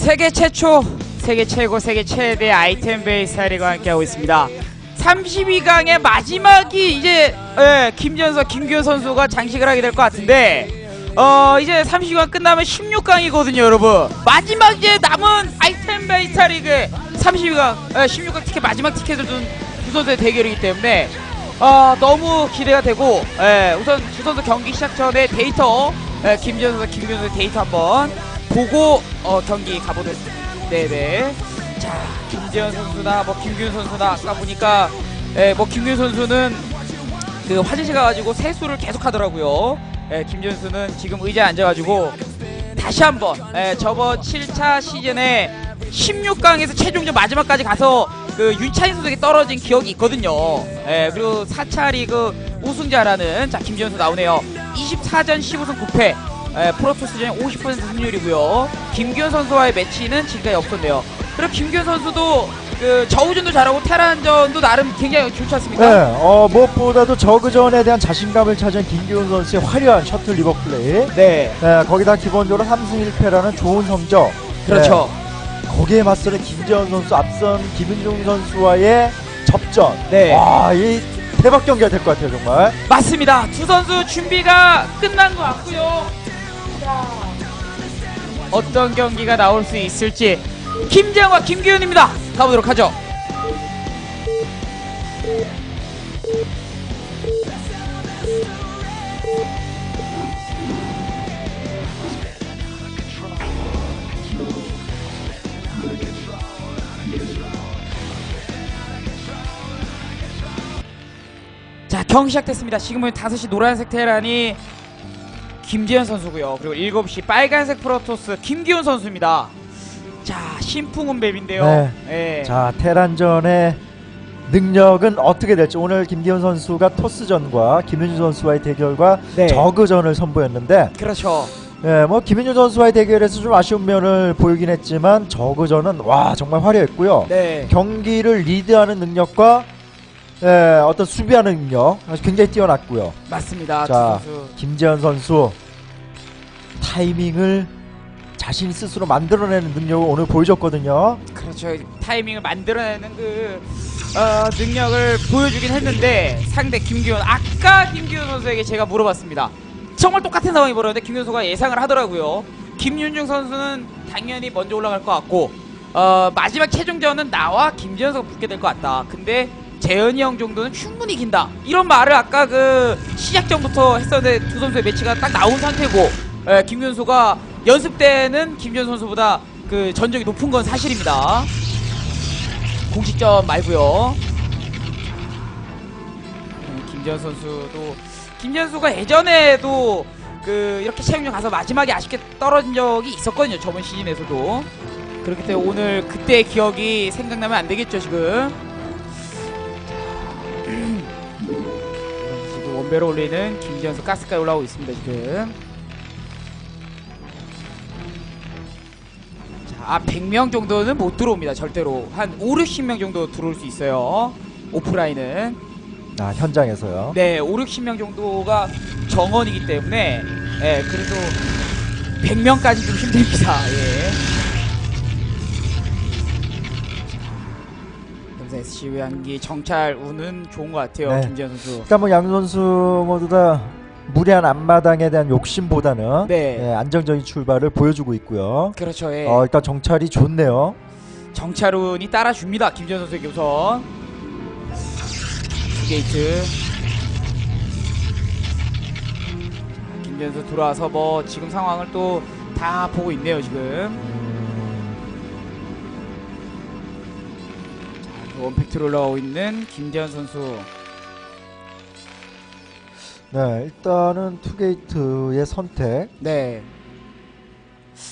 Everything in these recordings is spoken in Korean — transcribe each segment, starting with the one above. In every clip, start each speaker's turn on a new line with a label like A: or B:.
A: 세계 최초, 세계 최고, 세계 최대 아이템 베이스 사이리가 함께하고 있습니다. 32강의 마지막이 이제 예, 김전서, 김규현 선수가 장식을 하게 될 것 같은데 어 이제 32강 끝나면 16강이거든요, 여러분. 마지막 이제 남은 아이템 베이스 리그 32강, 예, 16강 티켓 마지막 티켓을 둔 두 선수의 대결이기 때문에 어, 너무 기대가 되고 예, 우선 두 선수 경기 시작 전에 데이터 예, 김지현 김규현 선수 데이터 한번 보고 어, 경기 가보도록 네네 자 김지현 선수나 뭐 김규현 선수나 아까 보니까 예, 뭐 김규현 선수는 그 화장실 가가지고 세수를 계속 하더라고요 예, 김지현 선수는 지금 의자에 앉아가지고 다시 한번 예, 저번 7차 시즌에 16강에서 최종전 마지막까지 가서 그 윤차인 선수에게 떨어진 기억이 있거든요. 예, 그리고 4차 리그 우승자라는 자 김지현 선수 나오네요. 24전 15승 9패. 예, 프로토스전 50% 승률이고요. 김규현 선수와의 매치는 지금까지 없었네요. 그리고 김규현 선수도 그 저우전도 잘하고 테란전도 나름 굉장히 좋지
B: 네,
A: 않습니까?
B: 어, 무엇보다도 저그전에 대한 자신감을 찾은 김기훈 선수의 화려한 셔틀 리버 플레이.
A: 네,
B: 네, 거기다 기본적으로 3승 1패라는 좋은 성적.
A: 그렇죠.
B: 네, 거기에 맞서는 김재현 선수, 앞선 김윤중 선수와의 접전.
A: 네.
B: 와, 이 대박 경기가 될 것 같아요, 정말.
A: 맞습니다. 두 선수 준비가 끝난 것 같고요. 자, 어떤 경기가 나올 수 있을지 김재영과 김규현입니다. 가보도록 하죠. 자, 경기 시작됐습니다. 지금은 5시 노란색 테란이 김재현 선수고요. 그리고 7시 빨간색 프로토스 김기훈 선수입니다. 자, 신풍은 맵인데요.
B: 네.
A: 예.
B: 자, 테란전의 능력은 어떻게 될지 오늘 김기훈 선수가 토스전과 김윤중 선수와의 대결과
A: 네.
B: 저그전을 선보였는데
A: 그렇죠.
B: 예, 뭐 김윤중 선수와의 대결에서 좀 아쉬운 면을 보이긴 했지만 저그전은 와 정말 화려했고요.
A: 네.
B: 경기를 리드하는 능력과 예, 어떤 수비하는 능력 아주 굉장히 뛰어났고요.
A: 맞습니다.
B: 자.
A: 두 선수.
B: 김재현 선수 타이밍을 자신 스스로 만들어내는 능력을 오늘 보여줬거든요.
A: 그렇죠. 타이밍을 만들어내는 그 어, 능력을 보여주긴 했는데 상대 김기훈 아까 김기훈 선수에게 제가 물어봤습니다. 정말 똑같은 상황이 벌어졌는데 김기훈 선수가 예상을 하더라고요. 김윤중 선수는 당연히 먼저 올라갈 것 같고 어, 마지막 최종전은 나와 김재현 선수가 붙게 될 것 같다. 근데 재현이 형 정도는 충분히 긴다. 이런 말을 아까 그 시작 전부터 했었는데 두 선수의 매치가 딱 나온 상태고 예, 김기훈 선수가 연습 때는 김재현 선수보다 그 전적이 높은 건 사실입니다. 공식전 말고요. 음, 김재현 선수도 김재현 선수가 예전에도 그 이렇게 최종전 가서 마지막에 아쉽게 떨어진 적이 있었거든요. 저번 시즌에서도. 그렇기 때문에 오늘 그때의 기억이 생각나면 안 되겠죠, 지금. 원배로 올리는 김재현 선수 가스까지 올라오고 있습니다, 지금. 자, 아, 100명 정도는 못 들어옵니다, 절대로. 한 5, 60명 정도 들어올 수 있어요. 오프라인은.
B: 아, 현장에서요.
A: 네, 5, 60명 정도가 정원이기 때문에 예, 그래도 100명까지 좀 힘듭니다. 예. SC 외환기 정찰 운은 좋은 것 같아요.
B: 네.
A: 김지현 선수.
B: 그러니까 뭐 양 선수 모두 다 무리한 앞마당에 대한 욕심보다는
A: 네.
B: 예, 안정적인 출발을 보여주고 있고요.
A: 그렇죠. 예.
B: 어, 일단 정찰이 좋네요.
A: 정찰 운이 따라줍니다. 김지현 선수에게 우선. 게이트. 김지현 선수 들어와서 뭐 지금 상황을 또 다 보고 있네요. 지금. 자, 원팩트로 올라오고 있는 김재현 선수.
B: 네, 일단은 투게이트의 선택.
A: 네.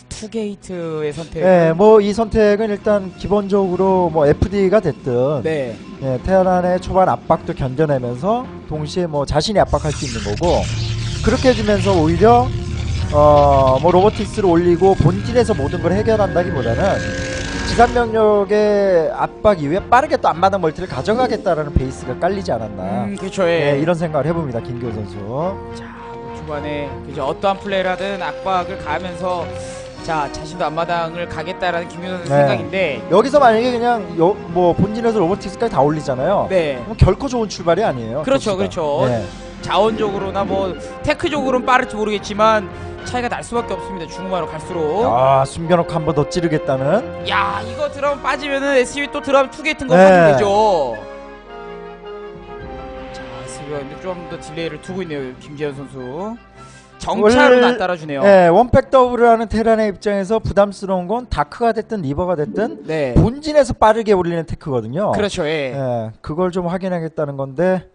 A: 투게이트의 선택.
B: 네, 뭐 이 선택은 일단 기본적으로 뭐 FD가 됐든
A: 네.
B: 네, 테란의 초반 압박도 견뎌내면서 동시에 뭐 자신이 압박할 수 있는 거고 그렇게 해주면서 오히려 어 뭐 로보틱스를 올리고 본진에서 모든 걸 해결한다기보다는 지상 병력의 압박 이후에 빠르게 또 앞마당 멀티를 가져가겠다라는 베이스가 깔리지 않았나
A: 음, 그렇죠. 예.
B: 네, 이런 생각을 해봅니다 김기호 선수
A: 자, 뭐 초반에 그죠 어떠한 플레이를 하든 압박을 가하면서 자 자신도 앞마당을 가겠다라는 김윤선 선수
B: 네.
A: 생각인데
B: 여기서 만약에 그냥 여, 뭐 본진에서 로보틱스까지 다 올리잖아요.
A: 네
B: 그럼 결코 좋은 출발이 아니에요.
A: 그렇죠. 그렇죠.
B: 네.
A: 자원적으로나 뭐 테크적으로는 빠를지 모르겠지만 차이가 날 수밖에 없습니다. 중후반으로 갈수록
B: 아 숨겨놓고 한 번 더 찌르겠다는.
A: 야 이거 드럼 빠지면은 SCV 또 드럼 투 게이트인 거
B: 네.
A: 빠지면 되죠. 자 SCV가 근데 좀 더 딜레이를 두고 있네요 김재현 선수. 정찰은 안 따라주네요.
B: 네, 원팩 더블을 하는 테란의 입장에서 부담스러운 건 다크가 됐든 리버가 됐든
A: 네.
B: 본진에서 빠르게 올리는 테크거든요.
A: 그렇죠. 예.
B: 예, 그걸 좀 확인하겠다는 건데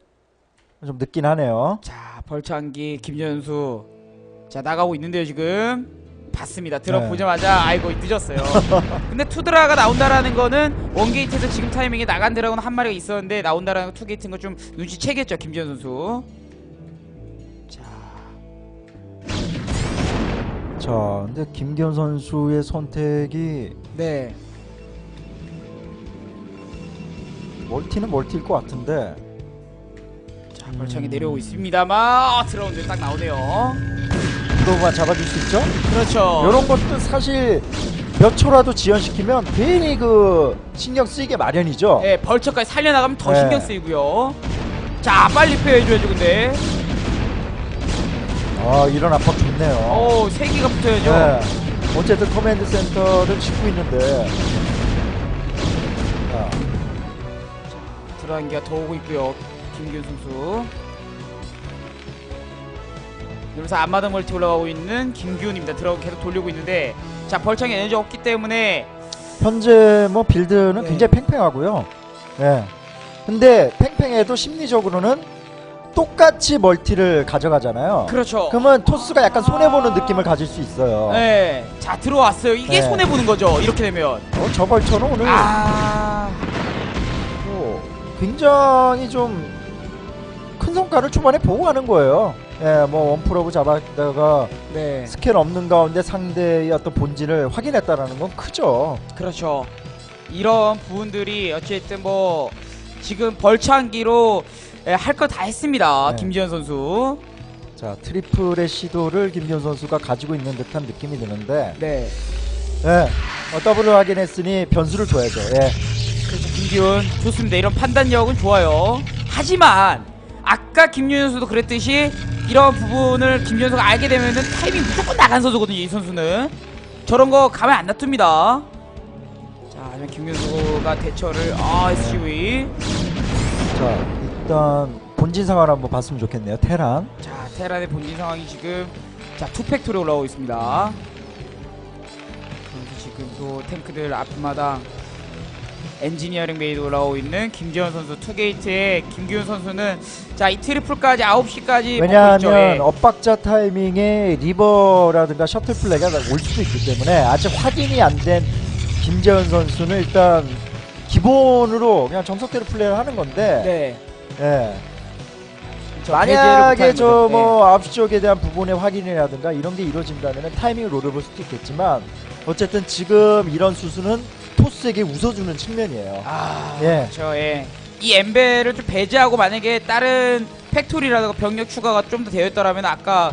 B: 좀 늦긴 하네요.
A: 자 벌창기 김현수 자 나가고 있는데요 지금 봤습니다 들어
B: 네.
A: 보자마자 아이고 늦었어요 근데 투드라가 나온다라는 거는 원게이트에서 지금 타이밍에 나간 드라곤 한 마리가 있었는데 나온다라는 거 투게이트인 거 좀 눈치채겠죠 김지현 선수 자
B: 자, 근데 김기현 선수의 선택이
A: 네.
B: 멀티는 멀티일 것 같은데
A: 자 벌창이
B: 음.
A: 내려오고 있습니다만 아, 들어오는데 딱 나오네요
B: 프로만 잡아줄 수 있죠?
A: 그렇죠
B: 이런 것도 사실 몇 초라도 지연시키면 괜히 그 신경 쓰이게 마련이죠.
A: 네, 벌처까지 살려나가면 더
B: 네.
A: 신경 쓰이고요 자 빨리 페어해줘야죠 근데
B: 아, 이런 압박 좋네요.
A: 오 세기가 붙어야죠
B: 네. 어쨌든 커맨드 센터를 짓고 있는데. 자,
A: 드라인기가 더 오고 있고요. 김기훈 선수. 여기서 앞마당 멀티 올라가고 있는 김기훈입니다. 드라운 계속 돌리고 있는데 자 벌창에 에너지 없기 때문에
B: 현재 뭐 빌드는
A: 네.
B: 굉장히 팽팽하고요. 예. 근데 팽팽해도 심리적으로는 똑같이 멀티를 가져가잖아요.
A: 그렇죠.
B: 그러면 토스가 약간 손해 보는 느낌을 가질 수 있어요.
A: 네. 자 들어왔어요. 이게
B: 네.
A: 손해 보는 거죠. 이렇게 되면.
B: 어, 저 벌처는 오늘
A: 아.
B: 뭐 굉장히 좀 큰 성과를 초반에 보고 가는 거예요. 예, 뭐 원프로브 잡았다가
A: 네.
B: 스캔 없는 가운데 상대의 어떤 본질을 확인했다라는 건 크죠.
A: 그렇죠. 이런 부분들이 어쨌든 뭐 지금 벌창기로 할 거 다 했습니다.
B: 네.
A: 김지현 선수.
B: 자, 트리플의 시도를 김기현 선수가 가지고 있는 듯한 느낌이 드는데
A: 네.
B: 예. 어, 더블을 확인했으니 변수를 줘야죠. 예.
A: 그래서 김기훈 좋습니다. 이런 판단력은 좋아요. 하지만 아까 김윤현 선수도 그랬듯이 이런 부분을 김윤현 선수가 알게 되면은 타이밍 무조건 나간 선수거든요. 이 선수는 저런 거 가만 안 놔둡니다. 자, 하지만 김윤현 선수가 대처를 아 SCV
B: 자, 일단 본진 상황을 한번 봤으면 좋겠네요. 테란.
A: 자 테란의 본진 상황이 지금 자 투팩토리 올라오고 있습니다. 그래서 지금 또 탱크들 앞마당 엔지니어링 베이드 올라오고 있는 김지현 선수 투게이트에 김기훈 선수는 자 이 트리플까지 9시까지 먹고 있죠.
B: 왜냐하면
A: 예.
B: 엇박자 타이밍에 리버라든가 셔틀 플레이가 올 수도 있기 때문에 아직 확인이 안 된 김재현 선수는 일단 기본으로 그냥 정석대로 플레이를 하는 건데
A: 네.
B: 예.
A: 저
B: 만약에
A: 배제를
B: 저
A: 못하는 거죠.
B: 뭐 아홉 시 쪽에 대한 부분의 확인이라든가 이런 게 이루어진다면 타이밍을 노려볼 수도 있겠지만 어쨌든 지금 이런 수수는 토스에게 웃어주는 측면이에요.
A: 아,
B: 예.
A: 그렇죠. 예. 이 엠벨을 좀 배제하고 만약에 다른 팩토리라든가 병력 추가가 좀 더 되었더라면 아까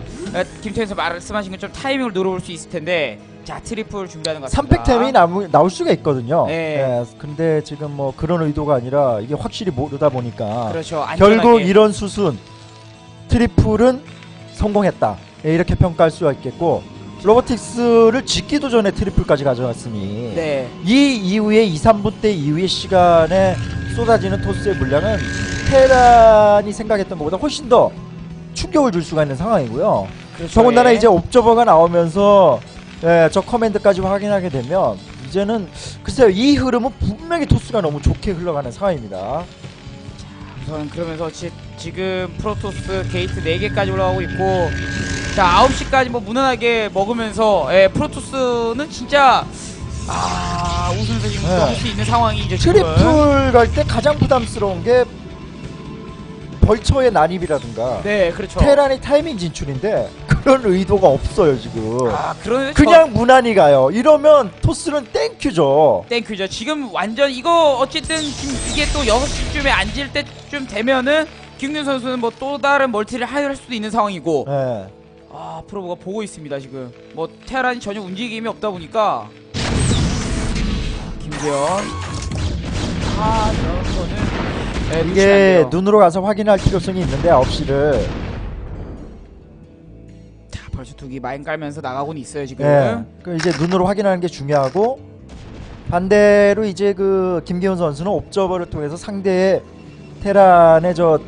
A: 김태현서 말씀하신 것처럼 타이밍을 노려볼 수 있을 텐데 자 트리플 준비하는 것 같습니다.
B: 3팩템이 나무, 나올 수가 있거든요.
A: 네.
B: 예, 근데 지금 뭐 그런 의도가 아니라 이게 확실히 모르다 보니까
A: 그렇죠. 안전하게.
B: 결국 이런 수순 트리플은 성공했다. 예, 이렇게 평가할 수가 있겠고 로보틱스를 짓기도 전에 트리플까지 가져갔으니
A: 네.
B: 이 이후에 2, 3분 때 이후의 시간에 쏟아지는 토스의 물량은 테란이 생각했던 것보다 훨씬 더 충격을 줄 수가 있는 상황이고요.
A: 그렇죠.
B: 더군다나
A: 예.
B: 이제 옵저버가 나오면서 예, 저 커맨드까지 확인하게 되면 이제는 글쎄요 이 흐름은 분명히 토스가 너무 좋게 흘러가는 상황입니다.
A: 우선 그러면서 지, 지금 프로토스 게이트 4개까지 올라가고 있고 자 9시까지 뭐 무난하게 먹으면서 예, 프로토스는 진짜 아 우승에서 지금
B: 네.
A: 할수 있는 상황이죠 지금
B: 트리플 갈 때 가장 부담스러운 게 벌처의 난입이라든가
A: 네 그렇죠
B: 테란의 타이밍 진출인데 그런 의도가 없어요 지금.
A: 아 그러면
B: 그냥 무난히 가요. 이러면 토스는 땡큐죠.
A: 땡큐죠 지금 완전 이거 어쨌든 지금 이게 또 6시쯤에 앉을 때쯤 되면은 김균 선수는 뭐 또 다른 멀티를 할 수도 있는 상황이고
B: 예.
A: 아 프로보가 보고 있습니다 지금. 뭐 테란이 전혀 움직임이 없다 보니까. 아, 김재현. 아 저런 거는 네,
B: 이게
A: 돼요.
B: 눈으로 가서 확인할 필요성이 있는데 9시를.
A: 자, 벌써 두기 마인 깔면서 나가고는 있어요 지금.
B: 예. 그 이제 눈으로 확인하는 게 중요하고 반대로 이제 그 김기훈 선수는 옵저버를 통해서 상대의 테란의 저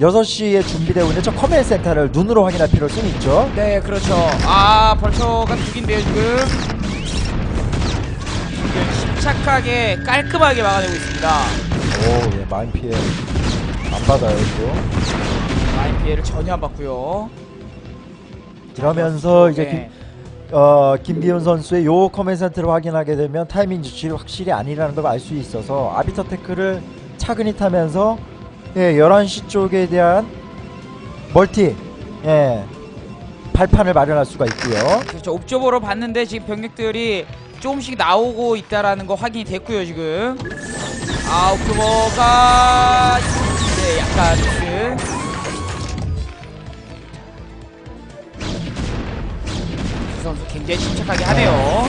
B: 6시에 준비되어 있는 저 커맨드 센터를 눈으로 확인할 필요성이 있죠.
A: 네 그렇죠 아 벌써가 두기인데요 지금 지금 침착하게 깔끔하게 막아내고 있습니다
B: 오, 예, 마인 피해 안 받아요, 이거.
A: 마인 피해를 전혀 안 받고요
B: 그러면서 이제
A: 네.
B: 김, 어, 김기훈 선수의 요 커맨드 센터를 확인하게 되면 타이밍 지출이 확실히 아니라는 걸 알 수 있어서 아비터 테크를 차근히 타면서 예, 11시 쪽에 대한 멀티 예, 발판을 마련할 수가 있고요.
A: 그렇죠. 옵저버로 봤는데 지금 병력들이 조금씩 나오고 있다라는 거 확인이 됐고요 지금. 아 옵저버가 네 약간 그그 선수 굉장히 침착하게 하네요.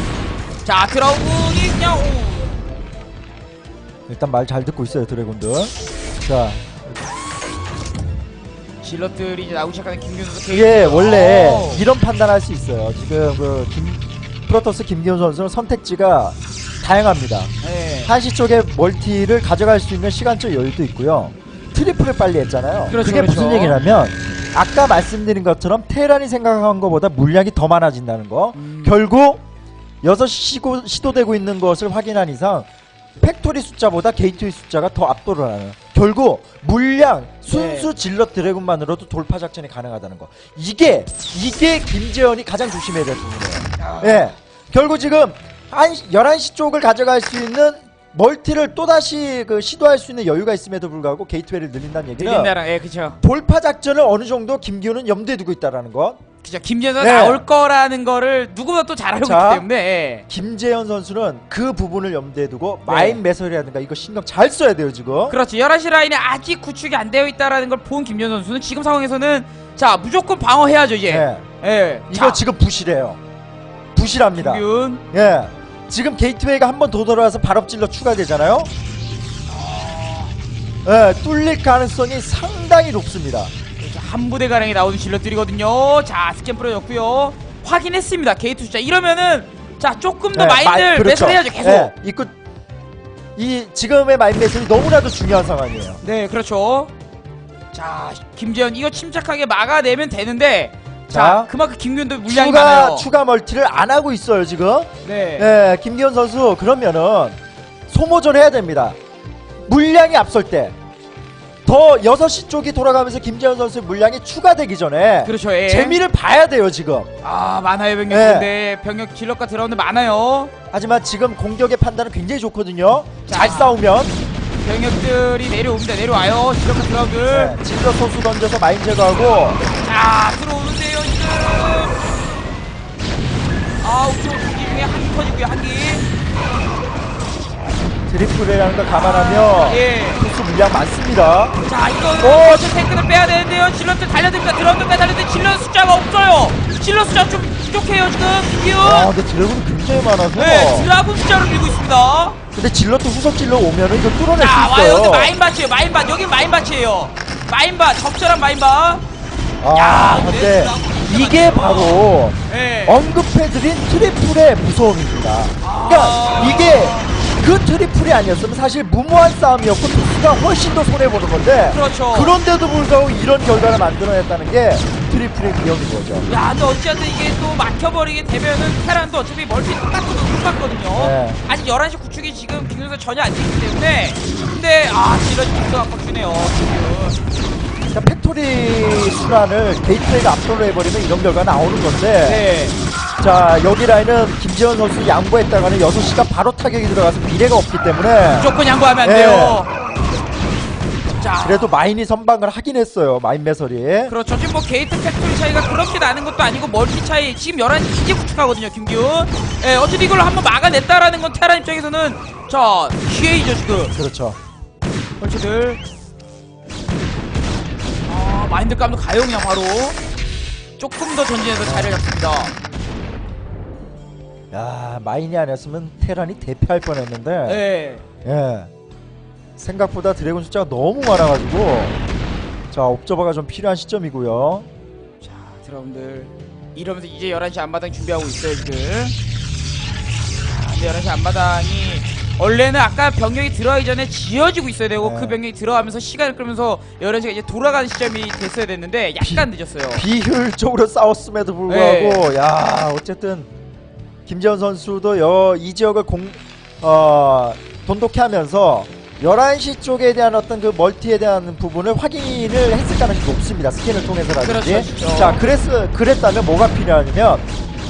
A: 자 드라군이 그냥 오.
B: 일단 말 잘 듣고 있어요, 드래곤들. 자,
A: 질럿들이 이제 나오기 시작하는 김균 선수
B: 이게
A: 개인기죠.
B: 원래
A: 오.
B: 이런 판단할 수 있어요. 지금 그 김, 프로토스 김기훈 선수는 선택지가 다양합니다.
A: 네.
B: 한시 쪽에 멀티를 가져갈 수 있는 시간적 여유도 있고요. 트리플을 빨리 했잖아요.
A: 그렇죠,
B: 게
A: 그렇죠.
B: 무슨 얘기냐면 아까 말씀드린 것처럼 테란이 생각한 것보다 물량이 더 많아진다는 거.
A: 음.
B: 결국 6시 시고, 시도되고 있는 것을 확인한 이상 팩토리 숫자보다 게이트웨이 숫자가 더 압도를 하는. 결국 물량 순수
A: 네.
B: 질럿 드래곤만으로도 돌파 작전이 가능하다는 거. 이게 이게 김재현이 가장 조심해야 될 부분이에요. 예. 결국 지금 한 11시 쪽을 가져갈 수 있는 멀티를 또다시 그 시도할 수 있는 여유가 있음에도 불구하고 게이트웨이를 늘린다는 얘기는
A: 들린다랑 예 그렇죠.
B: 돌파 작전을 어느 정도 김기훈은 염두에 두고 있다라는 거.
A: 그죠. 김재현
B: 네.
A: 나올 거라는 거를 누구보다 또 잘 알고
B: 자.
A: 있기 때문에 예.
B: 김재현 선수는 그 부분을 염두에 두고
A: 네.
B: 마인 매설이라든가 이거 신경 잘 써야 돼요 지금.
A: 그렇지 11시 라인에 아직 구축이 안 되어 있다라는 걸 본 김현 선수는 지금 상황에서는 자 무조건 방어해야죠 이제
B: 예.
A: 예.
B: 이거
A: 자,
B: 지금 부실해요. 부실합니다.
A: 김균
B: 예. 지금 게이트웨이가 한 번 더 돌아와서 발업질러 추가되잖아요. 예, 뚫릴 가능성이 상당히 높습니다.
A: 한 부대 가량이 나오는 질럿들이거든요 자 스캔 뿌려줬고요 확인했습니다 게이트 숫자 이러면은 자 조금 더
B: 예,
A: 마인들
B: 마- 그렇죠.
A: 매설해야죠 계속
B: 예, 이거 이 지금의 마인 매설이 너무나도 중요한 상황이에요.
A: 네 그렇죠 자 김재현 이거 침착하게 막아내면 되는데 자,
B: 자,
A: 그만큼 김균도 물량이
B: 추가
A: 많아요
B: 추가 멀티를 안 하고 있어요 지금.
A: 네.
B: 예, 김기현 선수 그러면은 소모전 해야 됩니다. 물량이 앞설 때. 더 6시 쪽이 돌아가면서 김재현 선수의 물량이 추가되기 전에
A: 그렇죠 예.
B: 재미를 봐야 돼요 지금.
A: 아 많아요 병력
B: 네.
A: 근데 병력 질럿과 들어오는데 많아요
B: 하지만 지금 공격의 판단은 굉장히 좋거든요.
A: 자.
B: 잘 싸우면
A: 병력들이 내려옵니다 내려와요 질럿과 들어오들
B: 네, 질러 소수 던져서 마인 제거하고
A: 자 들어오 아 옥조 두기 중에 한기 터지고요 한 기.
B: 드리플이라는 걸 감안하면
A: 예.
B: 소수 물량 많습니다.
A: 자 이거는
B: 오!
A: 벌써 탱크를 빼야 되는데요. 질럿들 달려듭니다. 드럼들 빼달리는데 질럿 숫자가 없어요. 질럿 숫자 좀 부족해요 지금. 김기훈
B: 아 근데 드래곤이 굉장히 많아서.
A: 네 드라군 숫자로 밀고 있습니다.
B: 근데 질러도 후속 질러 오면은 이거 뚫어낼 자수
A: 와요
B: 있어요.
A: 근데 마인밭이에요 마인밭. 여기 마인밭이에요. 마인밭 적절한 마인밭.
B: 아
A: 야,
B: 근데 이게 바로
A: 네.
B: 언급해드린 트리플의 무서움입니다. 그러니까
A: 아.
B: 이게 그 트리플이 아니었으면 사실 무모한 싸움이었고 투수가 훨씬 더 손해 보는 건데
A: 그렇죠
B: 그런데도 불구하고 이런 결과를 만들어냈다는 게 트리플의 위력인 거죠.
A: 야, 근데 어찌하든 이게 또 막혀버리게 되면은 테란도 어차피 멀티 똑같거든요. 똑같거든요.
B: 네.
A: 아직 11시 구축이 지금 기능에서 전혀 안 되기 때문에. 근데, 아, 질럿이 빅스가 꽉주네요. 지금.
B: 그러니까 팩토리 순환을 게이트웨이가 압도를 해버리면 이런 결과가 나오는 건데
A: 네.
B: 자 여기 라인은 김재현 선수 양보했다가는 6시가 바로 타격이 들어가서 미래가 없기 때문에
A: 무조건 양보하면 안
B: 네.
A: 돼요. 자.
B: 그래도 마인이 선방을 하긴 했어요 마인 매설이
A: 그렇죠. 지금 뭐 게이트 팩토리 차이가 그렇게 나는 것도 아니고 멀티 차이 지금 11시 이제 구축하거든요, 김기훈. 예, 어쨌든 이걸 한번 막아냈다라는 건 테란 입장에서는 자, 기회이죠, 지금.
B: 그렇죠
A: 아 마인드 감도 가요 그냥 바로 조금 더 전진해서 자리를 잡습니다.
B: 야 마인이 아니었으면 테란이 대피할 뻔했는데
A: 네.
B: 예 생각보다 드래곤 숫자가 너무 많아가지고 자 옵저버가 좀 필요한 시점이고요.
A: 자, 여러분들 이러면서 이제 11시 앞마당 준비하고 있어요, 지금. 자, 근데 11시 앞마당이 원래는 아까 병력이 들어가기 전에 지어지고 있어야 되고
B: 네.
A: 그 병력이 들어가면서 시간을 끌면서 11시가 이제 돌아가는 시점이 됐어야 됐는데 약간 늦었어요.
B: 비효율적으로 싸웠음에도 불구하고 야 어쨌든 김재현 선수도 여, 이 지역을 공 어, 돈독해 하면서 11시 쪽에 대한 어떤 그 멀티에 대한 부분을 확인을 했을 가능성이 높습니다. 스캔을 통해서라든지.
A: 그렇죠, 그렇죠.
B: 자, 그랬, 그랬다면 뭐가 필요하냐면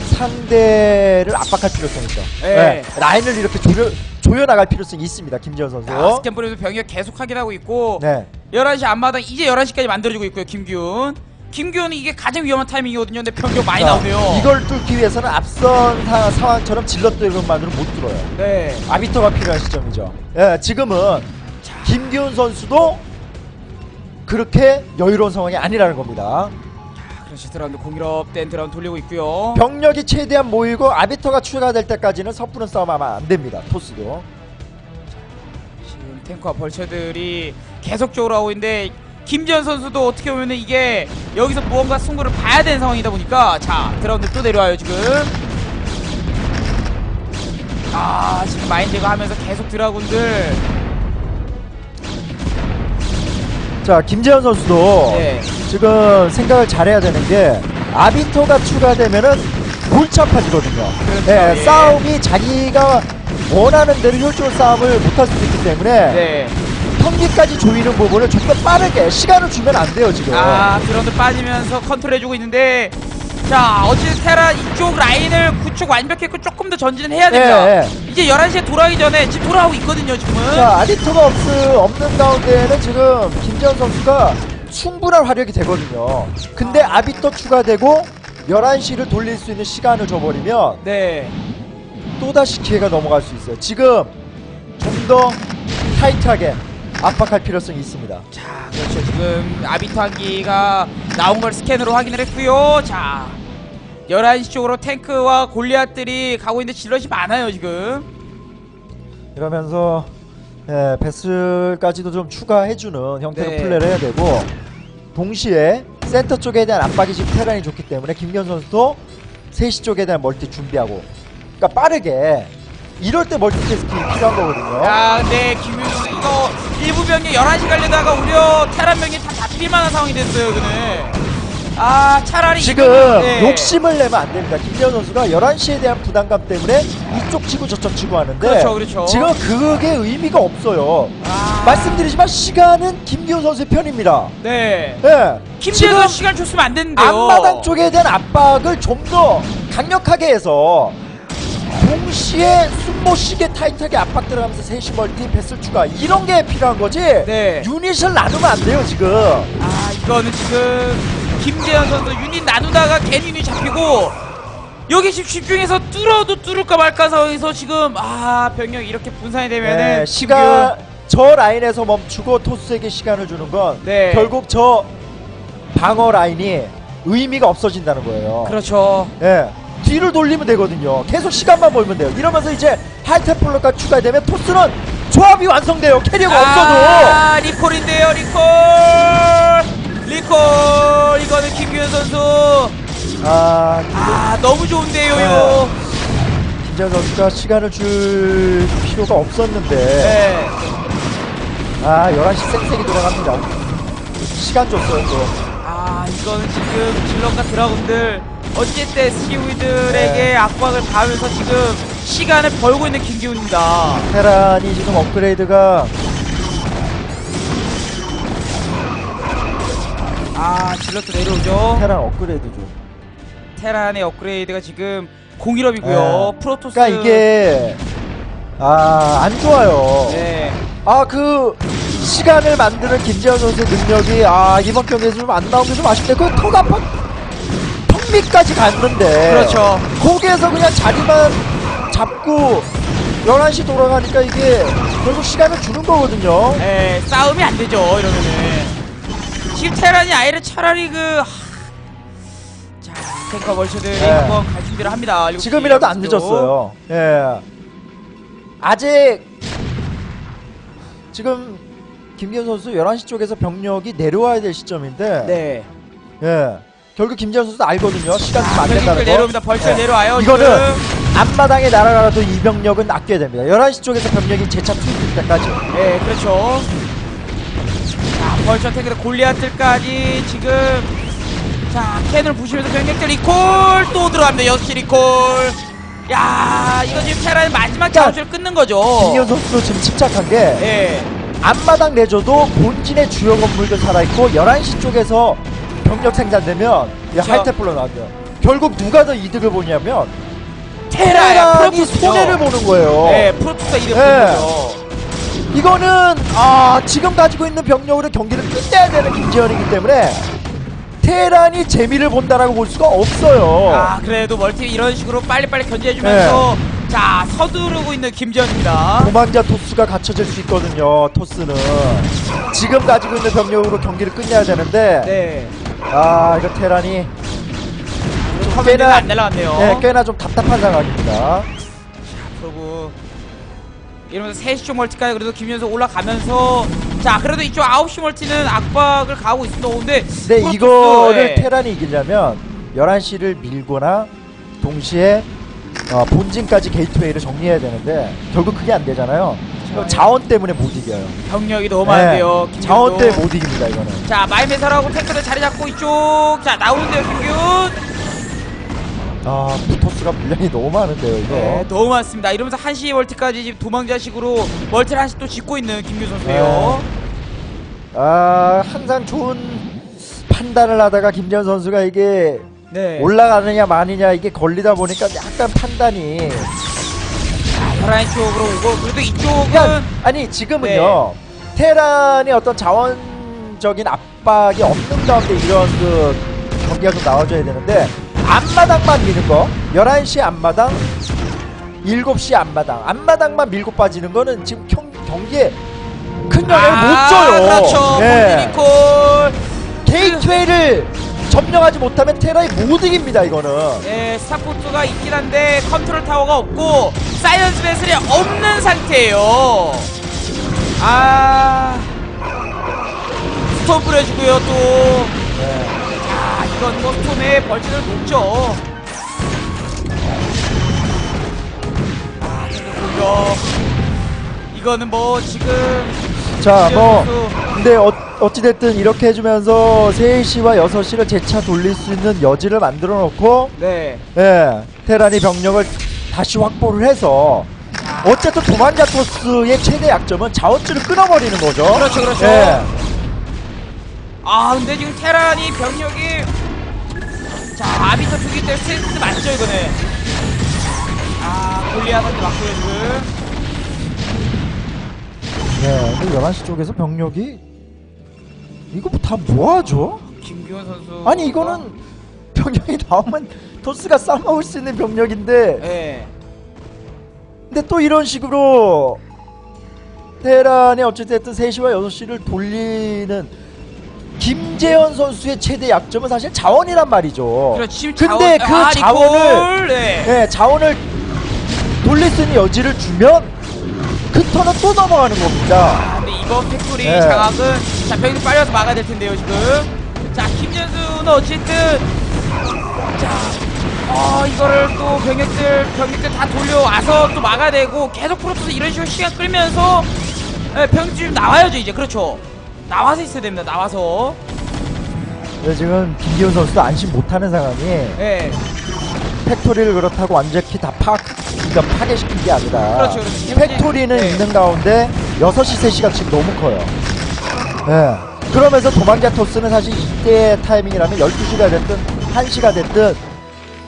B: 상대를 압박할 필요성이 있죠.
A: 네.
B: 라인을 이렇게 조여, 조여나갈 필요성이 있습니다. 김재현 선수.
A: 자, 스캔 뿌리면서 병력 계속 확인하고 있고
B: 네.
A: 11시 앞마당 이제 11시까지 만들어지고 있고요, 김기훈. 김기훈은 이게 가장 위험한 타이밍이거든요. 근데 병력 많이
B: 자,
A: 나오네요.
B: 이걸 뚫기 위해서는 앞선 사- 상황처럼 질럿들만으로 못 뚫어요.
A: 네.
B: 아비터가 필요한 시점이죠. 예, 지금은 김기훈 선수도 그렇게 여유로운 상황이 아니라는 겁니다.
A: 그렇지 드라운드 공일업 된 드라운드 돌리고 있고요.
B: 병력이 최대한 모이고 아비터가 추가될 때까지는 섣부른 싸움하면 안 됩니다. 토스도.
A: 지금 탱크와 벌처들이 계속적으로 하고 있는데 김지현 선수도 어떻게 보면 이게 여기서 무언가 승부를 봐야 되는 상황이다 보니까 자 드라운드 또 내려와요 지금 아 지금 마인드가 하면서 계속 드라군들
B: 자, 김재현 선수도
A: 네.
B: 지금 생각을 잘해야 되는 게 아비터가 추가되면은 골차파지거든요.
A: 그렇죠,
B: 예,
A: 예.
B: 싸움이 자기가 원하는 대로 효율적으로 싸움을 못할 수도 있기 때문에
A: 네.
B: 평기까지 조이는 부분을 좀 더 빠르게 시간을 주면 안 돼요 지금.
A: 아 드라운드 빠지면서 컨트롤해주고 있는데 자 어쨌든 테라 이쪽 라인을 구축 완벽했고 조금 더 전진을 해야 됩니다
B: 예,
A: 이제 11시에 돌아가기 전에 지금 돌아오고 있거든요 지금은.
B: 자 아디터가 없, 없는 가운데는 지금 김재현 선수가 충분한 화력이 되거든요. 근데 아비터 추가되고 11시를 돌릴 수 있는 시간을 줘버리면
A: 네.
B: 또다시 기회가 넘어갈 수 있어요. 지금 좀 더 타이트하게 압박할 필요성이 있습니다.
A: 자, 그렇죠. 지금 아비터 한기가 나온 걸 스캔으로 확인을 했고요. 자, 11시 쪽으로 탱크와 골리앗들이 가고 있는데 질럿이 많아요, 지금.
B: 이러면서 예, 베슬까지도 좀 추가해주는 형태로
A: 네.
B: 플레이를 해야 되고 동시에 센터 쪽에 대한 압박이 지금 테란이 좋기 때문에 김현 선수도 3시 쪽에 대한 멀티 준비하고 그러니까 빠르게 이럴 때 멀티태스킹이 필요한 거거든요.
A: 야, 근데 김윤 씨 이거 일부 병력 11시 가려다가 오히려 테란 병이 다 잡힐 만한 상황이 됐어요, 여기는. 아, 차라리
B: 지금
A: 이거는- 네.
B: 욕심을 내면 안 됩니다. 김현 선수가 11시에 대한 부담감 때문에 이쪽 치고 저쪽 치고 하는데
A: 그렇죠, 그렇죠.
B: 지금 그게 의미가 없어요.
A: 아,
B: 말씀드리지만 시간은 김기훈 선수의 편입니다.
A: 네.
B: 예.
A: 김재현
B: 지금
A: 시간 줬으면 안 되는데요.
B: 앞마당 쪽에 대한 압박을 좀 더 강력하게 해서 동시에 숨못 쉬게 타이트하게 압박 들어가면서 셋이 멀티 패스 추가 이런 게 필요한 거지
A: 네.
B: 유닛을 나누면 안 돼요 지금
A: 아 이거는 지금 김재현 선수 유닛 나누다가 괜히 유닛 잡히고 여기 지금 집중해서 뚫어도 뚫을까 말까 상황에서 지금 아 병력 이렇게 분산이 되면은
B: 네, 시간 저 라인에서 멈추고 토스에게 시간을 주는 건
A: 네.
B: 결국 저 방어 라인이 의미가 없어진다는 거예요
A: 그렇죠
B: 예. 뒤를 돌리면 되거든요. 계속 시간만 벌면 돼요. 이러면서 이제 하이테플러가 추가되면 토스는 조합이 완성돼요. 캐리어가
A: 아 리콜인데요 리콜 리콜 이거는 김규현 선수
B: 없어도. 아,
A: 아 너무 좋은데요
B: 네.
A: 이거
B: 김재현 선수가 시간을 줄 필요가 없었는데.
A: 네.
B: 아, 11시 쌩쌩이 돌아갑니다. 시간 줬어요, 또.
A: 아 이거는 지금 질럿과 드라군들 어쨌든 스키우들에게
B: 네.
A: 압박을 가하면서 지금 시간을 벌고 있는 김기훈입니다
B: 테란이 지금 업그레이드가
A: 아 질럿도 내려오죠
B: 테란 업그레이드죠.
A: 테란의 업그레이드가 지금 공일업이고요
B: 네.
A: 프로토스
B: 그러니까 이게 아, 안 좋아요.
A: 네.
B: 아 그 시간을 만드는 김재현 선수의 능력이 아 이번 경기에서 좀 안 나온 게 좀 아쉽네. 그턱 아파 턱밑까지 갔는데
A: 그렇죠.
B: 거기에서 그냥 자리만 잡고 11시 돌아가니까 이게 결국 시간을 주는 거거든요.
A: 네, 싸움이 안 되죠 이러면은 지금 테란이 아예를 차라리 그 하... 자 탱커 멀처들이
B: 네.
A: 한번 갈 준비를 합니다. 일곱 시
B: 지금이라도 안. 늦었어요. 예. 아직 지금 김기현 선수 11시 쪽에서 병력이 내려와야 될 시점인데
A: 네.
B: 예. 결국 김지현 선수도 알거든요. 시간 좀안
A: 병력들
B: 된다는 거.
A: 내려옵니다. 벌처
B: 예.
A: 내려와요.
B: 이거는
A: 지금.
B: 앞마당에 날아가도 이 병력은 아껴야 됩니다. 11시 쪽에서 병력이 재차 투입될 때까지.
A: 네, 그렇죠. 자, 벌처 탱크들 골리아틀까지 지금 자, 캔을 부시면서 병력들 리콜 또 들어갑니다. 6시 리콜. 야, 이거 지금 테라의 마지막
B: 그러니까
A: 자원줄을 끊는 거죠.
B: 김기현 선수도 지금 침착한 게
A: 예.
B: 앞마당 내줘도 본진의 주요 건물들 살아있고 11시 쪽에서 병력 생산되면. 하이테플로 나와요. 결국 누가 더 이득을 보냐면
A: 테라야,
B: 테란이
A: 프로토스죠.
B: 손해를 보는 거예요.
A: 네, 프로토스가 이득
B: 예.
A: 보는 거죠.
B: 이거는 아 지금 가지고 있는 병력으로 경기를 끝내야 되는 김지현이기 때문에 테란이 재미를 본다라고 볼 수가 없어요.
A: 아, 그래도 멀티 이런 식으로 빨리빨리 견제해주면서
B: 네.
A: 자, 서두르고 있는 김지현입니다.
B: 도망자 토스가 갖춰질 수 있거든요. 토스는 지금 가지고 있는 병력으로 경기를 끝내야 되는데
A: 네.
B: 아 이거 테란이 꽤나-
A: 안 날라왔네요.
B: 네, 꽤나 좀 답답한 상황입니다.
A: 그리고 이러면서 3시 쪽 멀티까지 그래도 김현수 올라가면서 자 그래도 이쪽 9시 멀티는 압박을 가하고 있습니다 근데
B: 근데
A: 프로토스,
B: 이거를
A: 예.
B: 테란이 이기려면 11시를 밀거나 동시에 어, 본진까지 게이트웨이를 정리해야 되는데 결국 그게 안 되잖아요. 그럼 자원 때문에 못 이겨요.
A: 병력이 너무 많은데요
B: 네. 자원 때문에 못 이깁니다 이거는.
A: 자 마이메설하고 탱크들 자리 잡고 이쪽 자 나오는데요 김규현
B: 아 토스가 분량이 너무 많은데요 이거.
A: 네, 너무 많습니다 이러면서 1시 멀티까지 지금 도망자식으로 멀티를 한시 또 짓고 있는 김규 선수예요
B: 아 항상 좋은 판단을 하다가 김재현 선수가 이게
A: 네
B: 올라가느냐 마느냐 이게 걸리다 보니까 약간 판단이
A: 파라인 쪽으로 오고 그래도 이쪽은
B: 그러니까 아니 지금은요 테란이 어떤 자원적인 압박이 없는 가운데 이런 그 경기가 좀 나와줘야 되는데 앞마당만 미는 거 11시 앞마당 7시 앞마당 앞마당만 밀고 빠지는 거는 지금 경, 경기에 큰 영향을 못 줘요.
A: 그렇죠.
B: 예.
A: 폴리니콜.
B: 게이트웨이를 점령하지 못하면 못 이깁니다 이거는
A: 네, 스타포트가 있긴 한데 컨트롤 타워가 없고 사이언스 베슬이 없는 상태예요. 아, 스톰 뿌려주고요 또.
B: 네.
A: 아, 이건 뭐 스톰에 벌칙을 놓죠. 아, 공격. 이거는 뭐 지금
B: 자, 뭐 근데 어, 어찌됐든 이렇게 해주면서 3시와 6시를 재차 돌릴 수 있는 여지를 만들어 놓고
A: 네,
B: 예, 테란이 병력을 다시 확보를 해서 어쨌든 도망자 토스의 최대 약점은 자원줄을 끊어버리는 거죠.
A: 그렇죠, 그렇죠.
B: 예.
A: 아 근데 지금 테란이 병력이 자 아비터 두기 때문에 스트레스 맞죠 이거는 아 골리앗한테 맞고요 지금
B: 네, 근데 11시 쪽에서 병력이 이거 다 뭐하죠?
A: 김규현 선수
B: 아니 이거는 병력이 나오면 토스가 싸먹을 수 있는 병력인데
A: 예
B: 근데 또 이런 식으로 테란이 어찌됐든 3시와 6시를 돌리는 김재현 선수의 최대 약점은 사실 자원이란 말이죠.
A: 지금
B: 근데
A: 자원,
B: 그
A: 아,
B: 자원을
A: 네.
B: 네, 자원을 돌릴 수 있는 여지를 주면 그 턴은 또 넘어가는 겁니다.
A: 아, 근데 이번 팩토리
B: 네.
A: 장악은 자 병력 빨려서 막아야 될 텐데요 지금. 자 김현수는 어쨌든 자 어, 이거를 또 병력들 병력들 다 돌려와서 또 막아야 되고 계속 프로토스 이런 식으로 시간 끌면서 예, 병력 좀 나와야죠 이제. 그렇죠? 나와서 있어야 됩니다 나와서.
B: 근데 지금 김기훈 선수도 안심 못하는 상황이
A: 예
B: 팩토리를 그렇다고 완전히 다 파, 그러니까 파괴시킨 게 아니라
A: 그렇죠, 그렇죠.
B: 팩토리는
A: 네.
B: 있는 가운데 6시, 3시가 지금 너무 커요. 예. 그러면서 도망자 토스는 사실 이때 타이밍이라면 12시가 됐든 1시가 됐든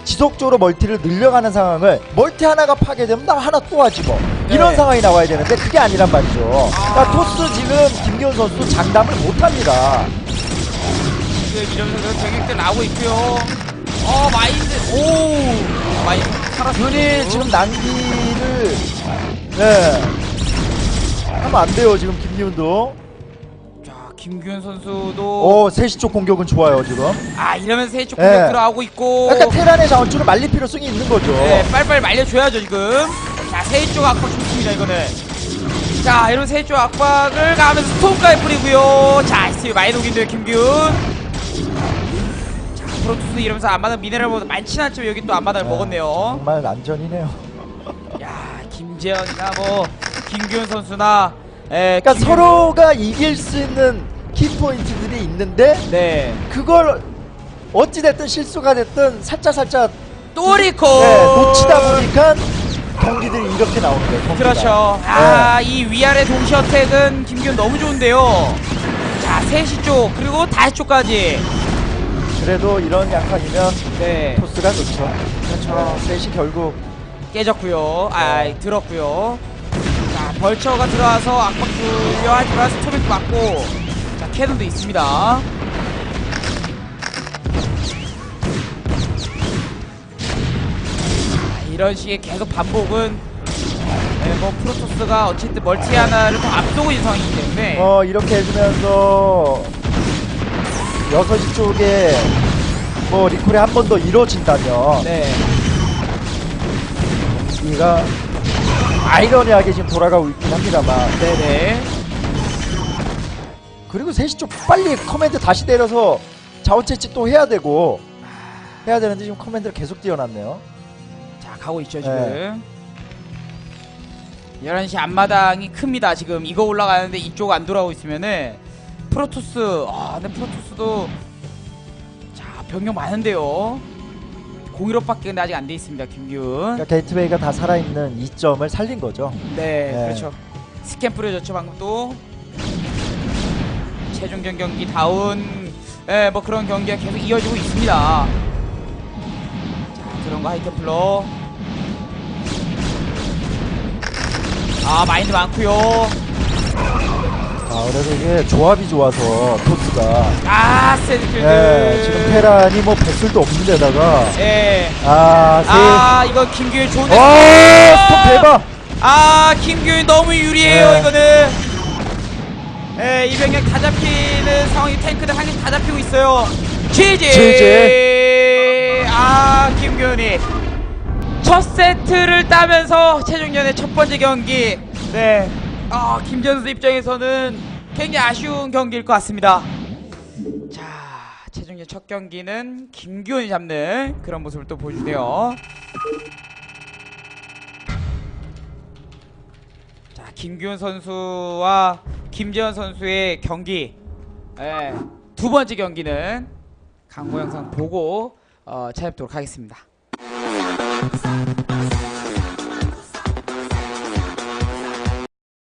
B: 지속적으로 멀티를 늘려가는 상황을 멀티 하나가 파괴되면 나 하나 또 하지 뭐 이런
A: 네.
B: 상황이 나와야 되는데 그게 아니란 말이죠. 그러니까 토스 지금 김기훈 선수 장담을 못합니다.
A: 지금 이러면서 병력들 나오고 있고요 어 마인드. 오 마인드. 살았어요
B: 윤이 지금 낭비를 네. 하면 안 돼요 지금 김기훈도.
A: 자 김규현 선수도.
B: 오, 3시 쪽 공격은 좋아요, 지금.
A: 아 이러면서 세쪽
B: 예.
A: 공격 들어가고 있고.
B: 약간 테란의 자원줄을 말릴 필요성이 있는 거죠.
A: 네, 빨리빨리 말려줘야죠 지금. 자 세쪽 압박 좋습니다 이거는. 자 이런 세쪽 압박을 가면서 스톰까지 뿌리고요. 자 스티브 김규현. 자 프로토스 이러면서 앞마당 미네랄 보다 많지는 않지만 여기 또 앞마당을
B: 네,
A: 먹었네요
B: 정말 난전이네요.
A: 야 김재현이나 뭐 김규현 선수나 에,
B: 그러니까
A: 김규현-
B: 서로가 이길 수 있는 키포인트들이 있는데
A: 네
B: 그걸 어찌됐든 실수가 됐든 살짝살짝
A: 또리코
B: 네, 놓치다 보니까 경기들이 이렇게 나오는 거예요. 경기가.
A: 그렇죠.
B: 네.
A: 아, 이 위아래 동시 어택은 김기훈 너무 좋은데요. 자, 3시 쪽, 그리고 5시 쪽까지.
B: 그래도 이런 양상이면
A: 네.
B: 토스가 좋죠.
A: 그렇죠.
B: 셋이 결국
A: 깨졌고요. 아, 들었고요. 자, 벌처가 들어와서 압박 주려 하지만 스토미도 맞고. 자, 캐논도 있습니다. 자, 이런 식의 계속 반복은 네, 뭐 프로토스가 어쨌든 멀티 하나를 더 앞서고 있는 상황이기 때문에
B: 어 이렇게 해주면서 6시 쪽에 뭐 리콜이 한 번 더 이루어진다면
A: 네.
B: 경기가 아이러니하게 지금 돌아가고 있긴 합니다만.
A: 네네.
B: 그리고 3시 쪽 빨리 커맨드 다시 때려서 자원 채취 또 해야 되고 해야 되는데 지금 커맨드를 계속 띄워놨네요.
A: 자 가고 있죠 지금. 11시 앞마당이 큽니다 지금. 이거 올라가는데 이쪽 안 돌아오고 있으면은 프로토스. 아 근데 프로토스도 자 병력 많은데요. 01호밖에 근데 아직 안 돼 있습니다 김기훈
B: 그러니까 게이트웨이가 다 살아있는 이점을 살린 거죠.
A: 네,
B: 네.
A: 그렇죠. 스캔 뿌려졌죠 방금 또 최종전 경기 다운. 예, 뭐 그런 경기가 계속 이어지고 있습니다. 자 그런 거 하이템플러. 아 마인드 많고요
B: 아 그래서 이게 조합이 좋아서 토스가
A: 아 세드필드
B: 네, 지금 테란이 뭐 배슬도 없는 데다가
A: 예.
B: 아, 세...
A: 아 이거 김규현 좋은데
B: 와, 스톱 대박!
A: 아 김규현 너무 유리해요
B: 네.
A: 이거는 예, 이 병력 다 잡히는 상황이 탱크들 한개다 잡히고 있어요 GG
B: GG.
A: 아 김규현이 첫 세트를 따면서 최종전의 첫 번째 경기 네. 아 김재현 선수 입장에서는 굉장히 아쉬운 경기일 것 같습니다. 자 최종전 첫 경기는 김규현이 잡는 그런 모습을 또 보여주네요. 자 김규현 선수와 김재현 선수의 경기. 예, 두 번째 경기는 강고 영상 보고 어, 찾아뵙도록 하겠습니다.